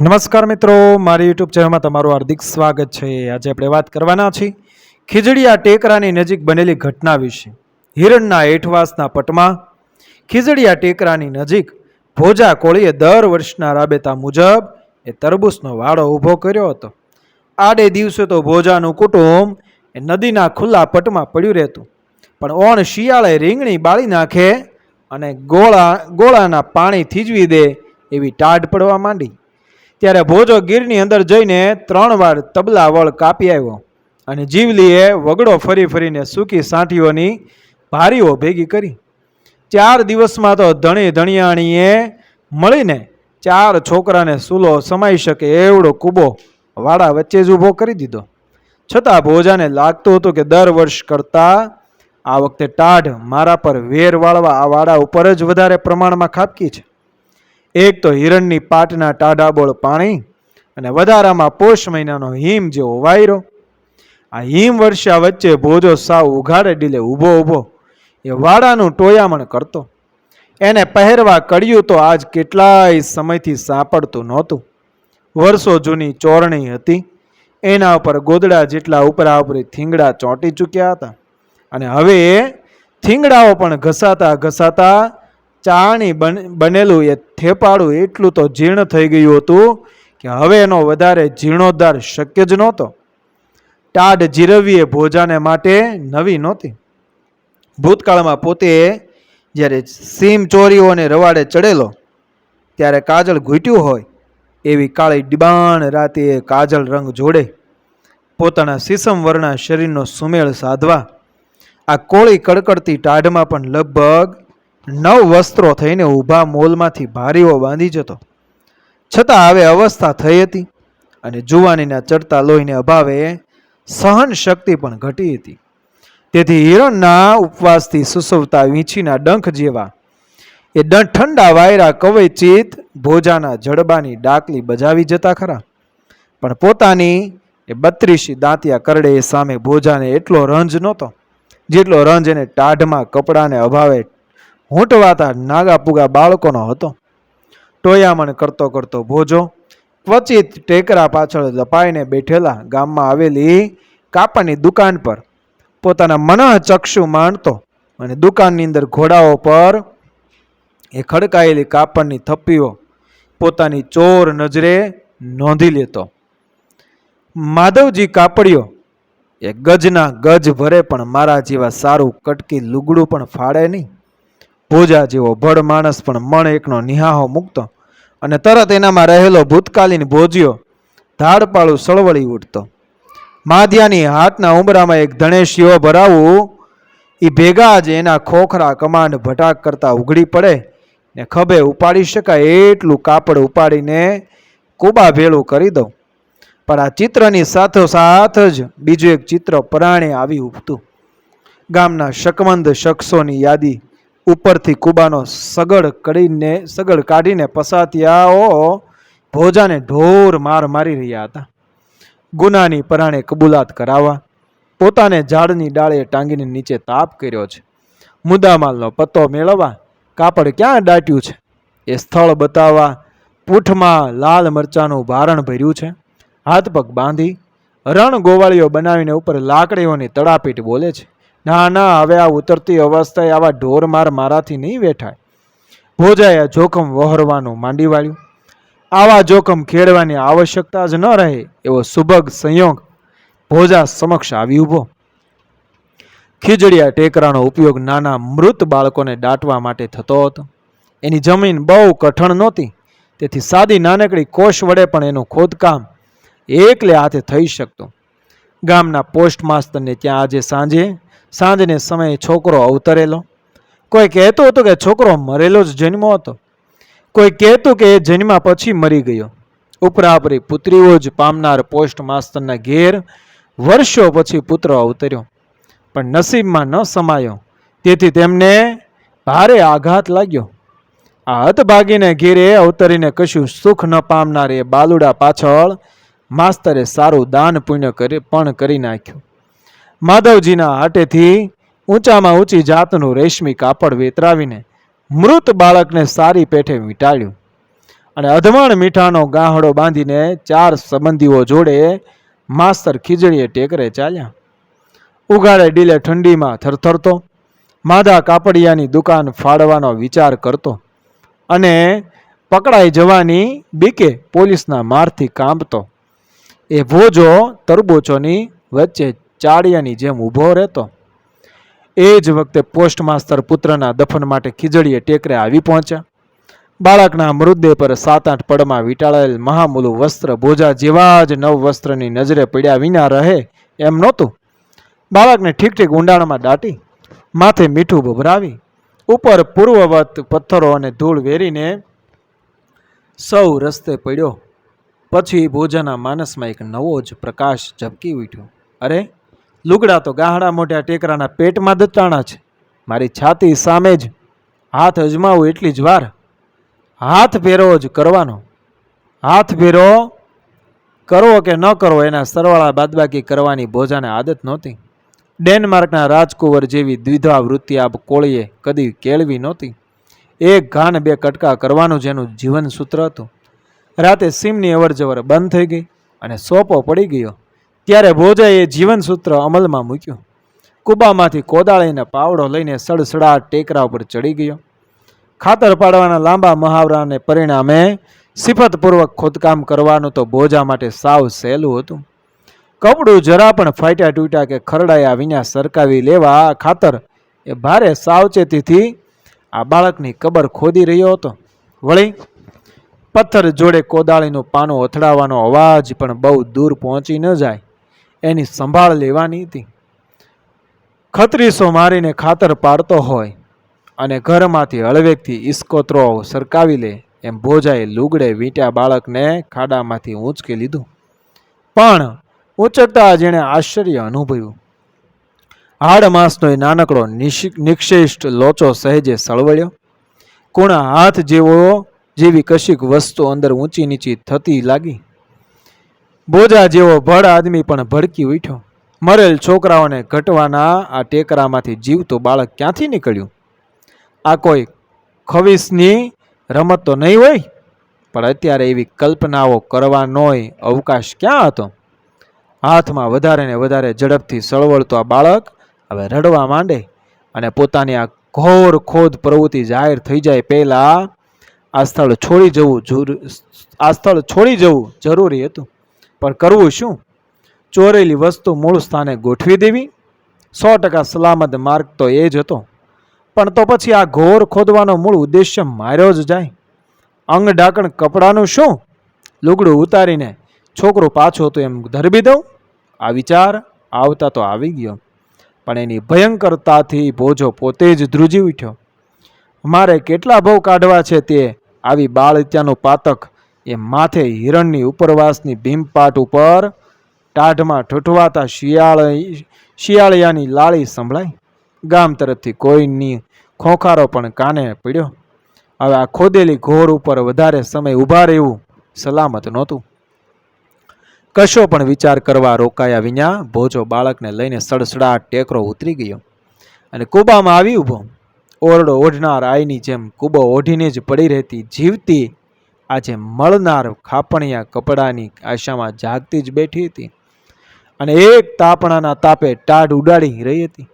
નમસ્કાર મિત્રો, મારી યુટ્યુબ ચેનલમાં તમારું હાર્દિક સ્વાગત છે. આજે આપણે વાત કરવાના છીએ ખીજડીયા ટેકરાની નજીક બનેલી ઘટના વિશે. હિરણના હેઠવાસના પટમાં ખીજડીયા ટેકરાની નજીક ભોજા કોળીએ દર વર્ષના રાબેતા મુજબ એ તરબૂચનો વાડો ઊભો કર્યો હતો. આડે દિવસે તો ભોજાનું કુટુંબ એ નદીના ખુલ્લા પટમાં પડ્યું રહેતું. પણ ઓણ શિયાળે રીંગણી બાળી નાખે અને ગોળા, ગોળાના પાણી થીજવી દે એવી ટાઢ પડવા માંડી. ત્યારે ભોજો ગીરની અંદર જઈને ત્રણ વાર તબલા વળ કાપી આવ્યો અને જીવલીએ વગડો ફરી ફરીને સૂકી સાંઠીઓની ભારીઓ ભેગી કરી. ચાર દિવસમાં તો ધણી ધણિયાણીએ મળીને ચાર છોકરાને સૂલો સમાઈ શકે એવડો કૂબો વાડા વચ્ચે જ ઊભો કરી દીધો. છતાં ભોજાને લાગતું હતું કે દર વર્ષ કરતાં આ વખતે ટાઢ મારા પર વેર વાળવા આ વાડા ઉપર જ વધારે પ્રમાણમાં ખાબકી છે. એક તો હિરણની પાટના ટાડાબોળ પાણી અને વધારામાં પોષ મહિનાનો હિમ જેવો વાયરો. આ હિમ વર્ષા વચ્ચે ભોજો સાવ ઉઘાડે, ડીલે ઊભો ઊભો. એ વાડાનું ટોયામણ કરતો. એને પહેરવા કડિયું તો આજ કેટલાય સમયથી સાંપડતું નહોતું. વર્ષો જૂની ચોરણી હતી. એના ઉપર ગોદડા જેટલા ઉપરા ઉપરી થીંગડા ચોંટી ચૂક્યા હતા. અને હવે થીંગડાઓ પણ ઘસાતા ઘસાતા ચાણી બન, બનેલું એ થેપાડું એટલું તો જીર્ણ થઈ ગયું હતું કે હવે એનો વધારે જીર્ણોદ્ધાર શક્ય જ નહોતો. ટાઢ જીરવીએ ભોજાને માટે નવી નહોતી. ભૂતકાળમાં પોતે જ્યારે સીમ ચોરીઓને રવાડે ચડેલો, ત્યારે કાજળ ઘૂંટ્યું હોય એવી કાળી ડિબાણ રાતે કાજલ રંગ જોડે. પોતાના સીસમ વર્ણા શરીરનો સુમેળ સાધવા, આ કોળી કડકડતી ટાઢમાં પણ લગભગ નવ વસ્ત્રો થઈને ઊભા મોલમાંથી ભારીઓ બાંધી જતો. છતાં હવે અવસ્થા થઈ હતી અને જુવાનીના ચડતા લોહીને અભાવે સહન શક્તિ પણ ઘટી હતી. તેથી હિરણના ઉપવાસથી સુસવતા વીંછીના ડંખ જેવા એ ઠંડા વાયરા કવયચિત ભોજાના જડબાની ડાકલી બજાવી જતા ખરા. પણ પોતાની એ બત્રીસી દાંતિયા કરડે એ સામે ભોજાને એટલો રંજ નહોતો, જેટલો રંજ એને ટાઢમાં કપડાને અભાવે હૂંટવાતા નાગાપુગા બાળકોનો હતો. ટોયામણ કરતો કરતો ભોજો, ક્વચિત ટેકરા પાછળ લપાઈને બેઠેલા ગામમાં આવેલી કાપડની દુકાન પર પોતાના મનઃ ચક્ષુ માણતો અને દુકાનની અંદર ઘોડાઓ પર એ ખડકાયેલી કાપડની થપ્પીઓ પોતાની ચોર નજરે નોંધી લેતો. માધવજી કાપડિયો એ ગજના ગજ ભરે પણ મારા જેવા સારું કટકી લુગડું પણ ફાડે નહીં. ભોજા જેવો ભડ માણસ પણ મણ એકનો નિહાહો મૂકતો અને તરત એનામાં રહેલો ભૂતકાલીન ભોજ્યો ધાડપાળું સળવળી ઉઠતો. માધ્યાની હાથના ઉંબરામાં એક ધણેશીઓ ભરાવું એ ભેગા જ એના ખોખરા કમાન્ડ ભટાક કરતા ઉઘડી પડે ને ખભે ઉપાડી શકાય એટલું કાપડ ઉપાડીને કુબા ભેળું કરી દઉં. પણ આ ચિત્રની સાથોસાથ જ બીજું એક ચિત્ર પરાણે આવી ઉભતું ગામના શકમંદ શખ્સોની યાદી ઉપરથી કુબાનો સગડ કડીને સગડ કાઢીને પસાતિયાઓ, ભોજાને ઢોર માર મારી રહ્યા હતા. ગુનાની પરાણે કબૂલાત કરાવવા, પોતાને ઝાડની ડાળે ટાંગીને નીચે તાપ કર્યો છે. મુદ્દામાલનો પત્તો મેળવવા, કાપડ ક્યાં દાટ્યું છે? એ સ્થળ બતાવવા પૂંઠમાં લાલ મરચાનું ભારણ ભર્યું છે. હાથ પગ બાંધી, રણ ગોવાળીઓ બનાવીને ઉપર લાકડીઓની તડાપીટ બોલે છે. ના ના, હવે આ ઉતરતી અવસ્થાએ આવા ઢોર માર મારાથી નહીં વેઠાય. ભોજાએ જોખમ વહોરવાનું માંડી વાળ્યું આવા જોખમ ખેડવાની આવશ્યકતા જ ન રહે, એવો સુભગ સંયોગ ભોજા સમક્ષ આવી ઊભો. ખીજડીયા ટેકરાનો ઉપયોગ નાના મૃત બાળકોને દાટવા માટે થતો હતો. એની જમીન બહુ કઠણ નહોતી, તેથી સાદી નાનકડી કોષ વડે પણ એનું ખોદકામ એકલે હાથે થઈ શકતું. ગામના પોસ્ટ માસ્તરને ત્યાં આજે સાંજે સાંજને સમયે છોકરો અવતરેલો. કોઈ કહેતું હતું કે છોકરો મરેલો જ જન્મો હતો. કોઈ કહેતું કે એ જન્મા પછી મરી ગયો. ઉપરાપરી પુત્રીઓ જ પામનાર પોસ્ટ માસ્તરના ઘેર વર્ષો પછી પુત્ર અવતર્યો. પણ નસીબમાં ન સમાયો. તેથી તેમને ભારે આઘાત લાગ્યો. આ હતભાગીને ઘેરે અવતરીને કશું સુખ ન પામનાર એ બાલુડા પાછળ માસ્તરે સારું દાન પુણ્ય કરી પણ કરી નાખ્યું. માધવજીના હાટેથી ઊંચામાં ઊંચી જાતનું રેશમી કાપડ વેતરાવીને મૃત બાળકને સારી પેઠે વીંટાળ્યું. અને અધમણ મીઠાનો ગાહડો બાંધીને ચાર સંબંધીઓ જોડે માસ્તર ખીજડીએ ટેકરે ચાલ્યા. ઉઘાડે ડીલે ઠંડીમાં થરથરતો, માદા કાપડિયાની દુકાન ફાડવાનો વિચાર કરતો અને પકડાઈ જવાની બીકે પોલીસના મારથી કાંપતો. એ ભોજો તરબૂચોની વચ્ચે ચાડિયાની જેમ ઊભો રહેતો, એ જ વખતે પોસ્ટ માસ્તર પુત્રના દફન માટે ખીજડીએ ટેકરે આવી પહોંચ્યા. બાળકના મૃતદેહ પર સાત આઠ પડમાં વીંટાળાયેલ મહામૂલું વસ્ત્ર ભોજા જેવા જ નવ વસ્ત્રની નજરે પડ્યા વિના રહે એમ નહોતું. બાળકને ઠીક ઠીક ઊંડાણમાં દાટી, માથે મીઠું ભભરાવી, ઉપર પૂર્વવત પથ્થરો અને ધૂળ વેરીને સૌ રસ્તે પડ્યો. પછી ભોજાના માનસમાં એક નવો જ પ્રકાશ ઝબકી ઉઠ્યો. અરે લુગડા તો ગાહડા મોઢા ટેકરાના પેટમાં દત્તાણા છે. મારી છાતી સામે જ હાથ અજમાવું એટલી જ વાર. હાથ ફેરો જ કરવાનો. હાથ ફેરો કરવો કે ન કરવો એના સરવાળા બાદબાકી કરવાની ભોજાને આદત નહોતી. ડેનમાર્કના રાજકુંવર જેવી દ્વિધા વૃત્તિ આપ કોળીએ કદી કેળવી નહોતી. એક ઘાન બે કટકા કરવાનું જેનું જીવન સૂત્ર હતું. રાતે સીમની અવરજવર બંધ થઈ ગઈ અને સોપો પડી ગયો. ત્યારે ભોજાએ જીવન સૂત્ર અમલમાં મૂક્યું. કુબામાંથી કોદાળીને પાવડો લઈને સડસડાટ ટેકરા ઉપર ચડી ગયો. ખાતર પાડવાના લાંબા મહાવરાને પરિણામે સિફતપૂર્વક ખોદકામ કરવાનું તો બોજા માટે સાવ સહેલું હતું. કપડું જરા પણ ફાટ્યા તૂટ્યા કે ખરડાયા વિના સરકાવી લેવા ખાતર એ ભારે સાવચેતીથી આ બાળકની કબર ખોદી રહ્યો હતો. વળી પથ્થર જોડે કોદાળીનું પાનું અથડાવવાનો અવાજ પણ બહુ દૂર પહોંચી ન જાય. એની સંભાળ લેવાની હતી. ખત્રીસો મારીને ખાતર પાડતો હોય અને ઘરમાંથી હળવેકથી ઈસ્કોત્રો સરકાવી લે એમ ભોજાએ લુગડે વીંટ્યા બાળકને ખાડામાંથી ઊંચકી લીધું. પણ ઊંચકતા જેણે આશ્ચર્ય અનુભવ્યું. હાડ માસનો એ નાનકડો નિક્ષિષ્ટ લોચો સહેજે સળવળ્યો. કુણા હાથ જેવો જેવી કશીક વસ્તુ અંદર ઊંચી નીચી થતી લાગી. બોજા જેવો ભડ આદમી પણ ભડકી ઉઠ્યો. મરેલ છોકરાઓને ઘટવાના આ ટેકરામાંથી જીવતો બાળક ક્યાંથી નીકળ્યું? આ કોઈ ખવીસની રમત તો નહીં હોય? પણ અત્યારે એવી કલ્પનાઓ કરવાનોય અવકાશ ક્યાં હતો? હાથમાં વધારે ને વધારે ઝડપથી સળવળતો આ બાળક હવે રડવા માંડે અને પોતાની આ ઘોર ખોદ પ્રવૃત્તિ જાહેર થઈ જાય પહેલાં આ સ્થળ છોડી જવું આ સ્થળ છોડી જવું જરૂરી હતું. પણ કરવું શું? ચોરેલી વસ્તુ મૂળ સ્થાને ગોઠવી દેવી. સો ટકા સલામત માર્ગ તો એ જ હતો. પણ તો પછી આ ઘોર ખોદવાનો મૂળ ઉદ્દેશ્ય માર્યો જ જાય. અંગ ઢાંકણ કપડાનું શું? લુગડું ઉતારીને છોકરો પાછો હતો એમ ધરબી દઉં? આ વિચાર આવતા તો આવી ગયો. પણ એની ભયંકરતાથી ભોજો પોતે જ ધ્રુજી ઉઠ્યો. મારે કેટલા ભવ કાઢવા છે તે? આવી બાળ હત્યાનું પાતક એ માથે હિરણની ઉપરવાસની ભીમપાટ ઉપર ટાઢમાં ઠૂઠવાતા શિયાળ શિયાળિયાની લાળી સંભળાઈ. ગામ તરફથી કોઈની ખોખારો પણ કાને પીડ્યો. હવે આ ખોદેલી ઘોર ઉપર વધારે સમય ઊભા રહેવું સલામત નહોતું. કશો પણ વિચાર કરવા રોકાયા વિના ભોજો બાળકને લઈને સડસડાટ ટેકરો ઉતરી ગયો અને કૂબામાં આવી ઊભો. ઓરડો ઓઢનાર આઈની જેમ કૂબો ઓઢીને જ પડી રહેતી જીવતી આજે મળનાર ખાપણિયા કપડાની આશામાં જાગતી જ બેઠી હતી અને એક તાપણાના તાપે ટાઢ ઉડાડી રહી હતી.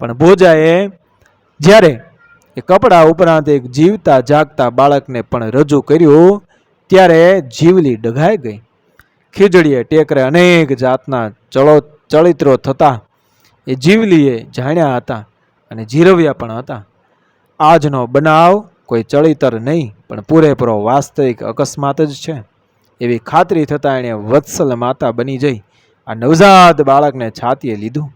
પણ ભોજાએ જ્યારે એ કપડાં ઉપરાંત એક જીવતા જાગતા બાળકને પણ રજૂ કર્યું, ત્યારે જીવલી ડઘાઈ ગઈ. ખીજડીએ ટેકરે અનેક જાતના ચળો ચળિત્રો થતા એ જીવલીએ જાણ્યા હતા અને જીરવ્યા પણ હતા. આજનો બનાવ કોઈ ચળિતર નહીં, પણ પૂરેપૂરો વાસ્તવિક અકસ્માત જ છે. એવી ખાતરી થતાં એણે વત્સલ માતા બની જઈ આ નવજાત બાળકને છાતીએ લીધું.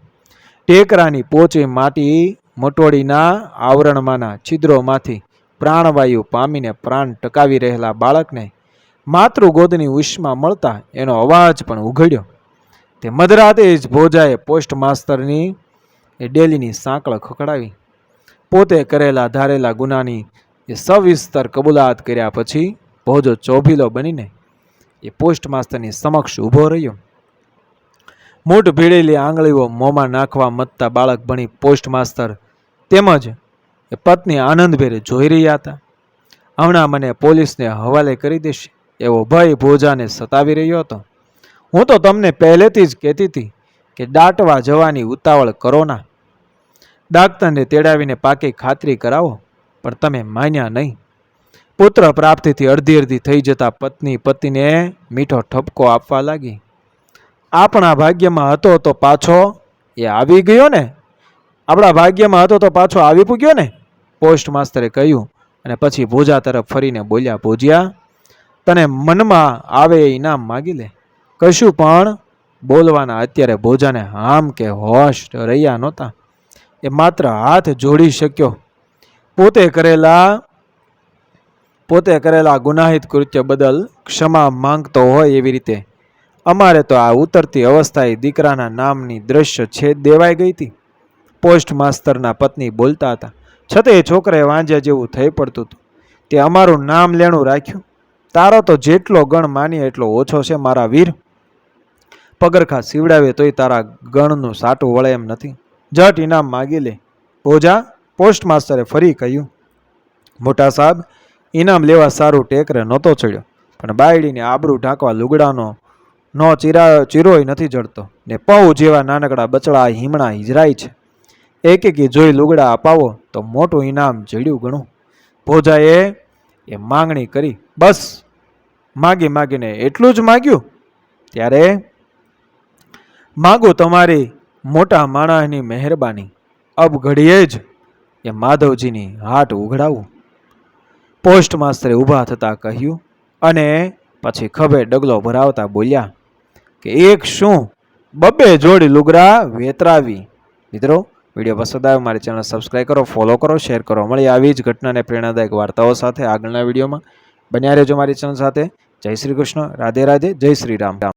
ટેકરાની પોચી માટી મટોડીના આવરણમાંના છિદ્રોમાંથી પ્રાણવાયુ પામીને પ્રાણ ટકાવી રહેલા બાળકને માતૃગોદની ઉષ્મા મળતા એનો અવાજ પણ ઉઘડ્યો. તે મધરાતે જ ભોજાએ પોસ્ટ માસ્તરની એ ડેલીની સાંકળ ખખડાવી. પોતે કરેલા ધારેલા ગુનાની એ સવિસ્તર કબૂલાત કર્યા પછી ભોજો ચોભીલો બનીને એ પોસ્ટ માસ્તરની સમક્ષ ઊભો રહ્યો. મૂઠ ભીડેલી આંગળીઓ મોંમાં નાખવા મતતા બાળક ભણી પોસ્ટ માસ્તર તેમજ એ પત્ની આનંદભેર જોઈ રહ્યા હતા. હમણાં મને પોલીસને હવાલે કરી દેશે. એવો ભય ભોજાને સતાવી રહ્યો હતો. હું તો તમને પહેલેથી જ કહેતી હતી કે દાટવા જવાની ઉતાવળ કરો ના. ડાક્ટરને તેડાવીને પાકી ખાતરી કરાવો. પણ તમે માન્યા નહીં. પુત્ર પ્રાપ્તિથી અડધી અડધી થઈ જતા પત્ની પતિને મીઠો ઠપકો આપવા લાગી. આપણા ભાગ્યમાં હતો તો પાછો એ આવી ગયો ને? આપણા ભાગ્યમાં હતો તો પાછો આવી પૂગ્યો ને? પોસ્ટ માસ્તરે કહ્યું અને પછી ભોજા તરફ ફરીને બોલ્યા, ભોજિયા, તને મનમાં આવે એ ઇનામ માગી લે. કશું પણ બોલવાના અત્યારે ભોજાને હામ કે હોશ રહ્યા નહોતા. એ માત્ર હાથ જોડી શક્યો. પોતે કરેલા પોતે કરેલા ગુનાહિત કૃત્ય બદલ ક્ષમા માંગતો હોય એવી રીતે. અમારે તો આ ઉતરતી અવસ્થાએ દીકરાના નામની દ્રશ્ય છેદ દેવાઈ ગઈ હતી. પોસ્ટ માસ્તરના પત્ની બોલતા હતા, છતાં એ છોકરાએ વાંજ્યા જેવું થઈ પડતું હતું. તે અમારું નામ લેણું રાખ્યું. તારો તો જેટલો ગણ માનીએ એટલો ઓછો છે મારા વીર. પગરખા સીવડાવે તોય તારા ગણનું સાટું વળે એમ નથી. જટ ઇનામ માગી લે. ઓજા પોસ્ટ માસ્તરે ફરી કહ્યું, મોટા સાહેબ, ઇનામ લેવા સારું ટેકરે નહોતો ચડ્યો, પણ બાયડીને આબરૂ ઢાંકવા લુગડાનો નો ચીરા, ચીરોય નથી જડતો. ને પૌ જેવા નાનકડા બચડા હિમણા હિજરાય છે. એક એકી જોઈ લુગડા અપાવો તો મોટું ઇનામ જડ્યું ગણું. ભોજાએ એ માંગણી કરી, બસ, માગી માગીને એટલું જ માગ્યું? ત્યારે, માગું તમારી મોટા માણસની મહેરબાની. અબ ઘડીએ જ એ માધવજીની હાટ ઉઘડાવું? પોસ્ટ માસ્તરે ઊભા થતાં કહ્યું, અને પછી ખભે ડગલો ભરાવતા બોલ્યા કે એક શું? બબે જોડી લુગરા વેતરાવી. મિત્રો, વીડિયો પસંદ આવ્યો, મારી ચેનલ સબસ્ક્રાઈબ કરો, ફોલો કરો, શેર કરો. મળી આવી જ ઘટનાને પ્રેરણાદાયક વાર્તાઓ સાથે આગળના વિડીયોમાં. બન્યા રહેજો મારી ચેનલ સાથે. જય શ્રી કૃષ્ણ. રાધે રાધે. જય શ્રી રામ રામ.